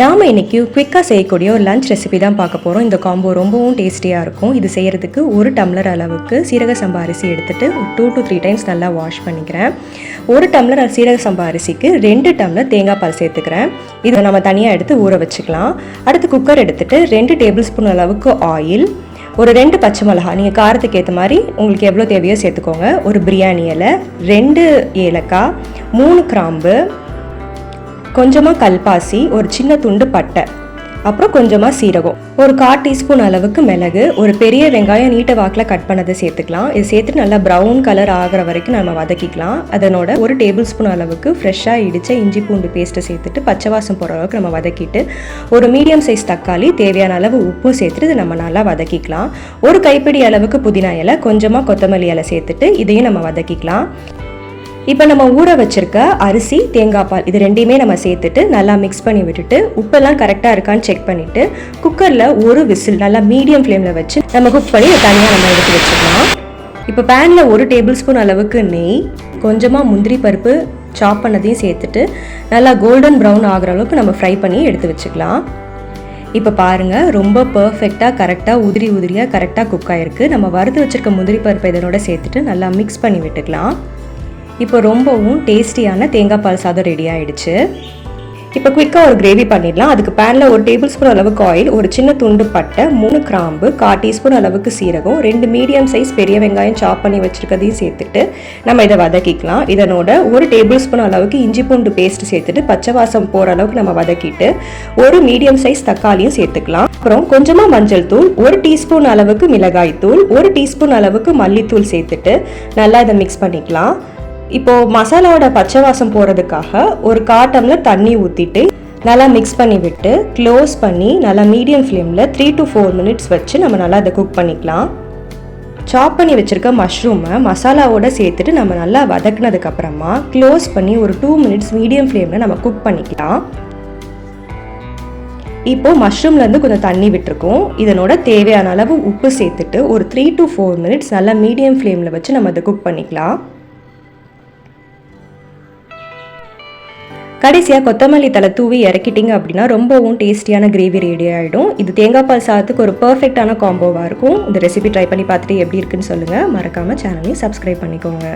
நாம் இன்றைக்கி குயிக்காக செய்யக்கூடிய ஒரு லஞ்ச் ரெசிபி தான் பார்க்க போகிறோம் இந்த காம்போ ரொம்பவும் டேஸ்டியாக இருக்கும். இது செய்கிறதுக்கு ஒரு டம்ளர் அளவுக்கு சீரக சம்பா அரிசி எடுத்துகிட்டு டூ டு த்ரீ டைம்ஸ் நல்லா வாஷ் பண்ணிக்கிறேன். ஒரு டம்ளர் சீரக சம்பா அரிசிக்கு ரெண்டு டம்ளர் தேங்காய் பால் சேர்த்துக்கிறேன். இதை நம்ம தனியாக எடுத்து ஊற வச்சுக்கலாம். அடுத்து குக்கர் எடுத்துகிட்டு ரெண்டு டேபிள் ஸ்பூன் அளவுக்கு ஆயில் ஒரு ரெண்டு பச்சை மிளகா நீங்கள் காரத்துக்கு ஏற்ற மாதிரி உங்களுக்கு எவ்வளோ தேவையோ சேர்த்துக்கோங்க. ஒரு பிரியாணி இலை ரெண்டு ஏலக்காய் மூணு கிராம்பு கொஞ்சமாக கல்பாசி ஒரு சின்ன துண்டு பட்டை அப்புறம் கொஞ்சமாக சீரகம். ஒரு கால் டீஸ்பூன் அளவுக்கு மிளகு ஒரு பெரிய வெங்காயம் நீட்ட வாக்கில் கட் பண்ணதை சேர்த்துக்கலாம். இது சேர்த்து நல்லா ப்ரௌன் கலர் ஆகிற வரைக்கும் நம்ம வதக்கிக்கலாம். அதனோட ஒரு டேபிள் ஸ்பூன் அளவுக்கு ஃப்ரெஷ்ஷாக இடித்த இஞ்சி பூண்டு பேஸ்ட்டை சேர்த்துட்டு பச்சை வாசம் போகிற அளவுக்கு நம்ம வதக்கிட்டு ஒரு மீடியம் சைஸ் தக்காளி தேவையான அளவு உப்பும் சேர்த்துட்டு இதை நம்ம நல்லா வதக்கிக்கலாம். ஒரு கைப்பிடி அளவுக்கு புதினா இலை கொஞ்சமாக கொத்தமல்லி இலை சேர்த்துட்டு இதையும் நம்ம வதக்கிக்கலாம். இப்போ நம்ம ஊற வச்சிருக்க அரிசி தேங்காய் பால் இது ரெண்டையுமே நம்ம சேர்த்துட்டு நல்லா மிக்ஸ் பண்ணி விட்டுட்டு உப்பெல்லாம் கரெக்டாக இருக்கான்னு செக் பண்ணிவிட்டு குக்கரில் ஒரு விசில் நல்லா மீடியம் ஃப்ளேமில் வச்சு நம்ம குக் பண்ணி தனியாக நம்ம எடுத்து வச்சுக்கலாம் இப்போ பேனில் ஒரு டேபிள் ஸ்பூன் அளவுக்கு நெய் கொஞ்சமாக முந்திரி பருப்பு சாப் பண்ணதையும் சேர்த்துட்டு நல்லா கோல்டன் ப்ரௌன் ஆகிற அளவுக்கு நம்ம ஃப்ரை பண்ணி எடுத்து வச்சுக்கலாம். இப்போ பாருங்கள் ரொம்ப பர்ஃபெக்டாக கரெக்டாக உதிரி உதிரியாக கரெக்டாக குக் ஆகிருக்கு நம்ம வறுத்து வச்சுருக்க முந்திரி பருப்பு இதனோட சேர்த்துட்டு நல்லா மிக்ஸ் பண்ணி விட்டுக்கலாம். இப்போ ரொம்பவும் டேஸ்டியான தேங்காய் பால் சாதம் ரெடி ஆகிடுச்சு இப்போ குயிக்காக ஒரு கிரேவி பண்ணிடலாம். அதுக்கு பேனில் ஒரு டேபிள் ஸ்பூன் அளவுக்கு ஆயில் ஒரு சின்ன துண்டு பட்டை மூணு கிராம்பு கால் டீஸ்பூன் அளவுக்கு சீரகம் ரெண்டு மீடியம் சைஸ் பெரிய வெங்காயம் சாப் பண்ணி வச்சுருக்கதையும் சேர்த்துட்டு நம்ம இதை வதக்கிக்கலாம். இதனோட ஒரு டேபிள் ஸ்பூன் அளவுக்கு இஞ்சி பூண்டு பேஸ்ட் சேர்த்துட்டு பச்சை வாசம் போகிற அளவுக்கு நம்ம வதக்கிட்டு ஒரு மீடியம் சைஸ் தக்காளியும் சேர்த்துக்கலாம். அப்புறம் கொஞ்சமாக மஞ்சள் தூள் ஒரு டீஸ்பூன் அளவுக்கு மிளகாய் தூள் ஒரு டீஸ்பூன் அளவுக்கு மல்லித்தூள் சேர்த்துட்டு நல்லா இதை மிக்ஸ் பண்ணிக்கலாம். இப்போது மசாலாவோட பச்சை வாசம் போகிறதுக்காக ஒரு காட்டமில் தண்ணி ஊற்றிட்டு நல்லா மிக்ஸ் பண்ணி விட்டு க்ளோஸ் பண்ணி நல்லா மீடியம் ஃப்ளேமில் த்ரீ டு ஃபோர் மினிட்ஸ் வச்சு நம்ம நல்லா அதை குக் பண்ணிக்கலாம். சாப் பண்ணி வச்சுருக்க மஷ்ரூமை மசாலாவோட சேர்த்துட்டு நம்ம நல்லா வதக்குனதுக்கப்புறமா க்ளோஸ் பண்ணி ஒரு டூ மினிட்ஸ் மீடியம் ஃப்ளேமில் நம்ம குக் பண்ணிக்கலாம். இப்போது மஷ்ரூம்லேருந்து கொஞ்சம் தண்ணி விட்டுருக்கோம். இதனோட தேவையான அளவு உப்பு சேர்த்துட்டு ஒரு த்ரீ டு ஃபோர் மினிட்ஸ் நல்லா மீடியம் ஃப்ளேமில் வச்சு நம்ம அதை குக் பண்ணிக்கலாம். கடைசியாக கொத்தமல்லி தலை தூவி இறக்கிட்டீங்க அப்படின்னா ரொம்பவும் டேஸ்டியான கிரேவி ரெடி ஆகிடும் இது தேங்காய் பால் சாதத்துக்கு ஒரு பர்ஃபெக்டான காம்போவாக இருக்கும். இந்த ரெசிபி ட்ரை பண்ணி பார்த்துட்டு எப்படி இருக்குன்னு சொல்லுங்கள் மறக்காமல் சேனலையும் சப்ஸ்கிரைப் பண்ணிக்கோங்க.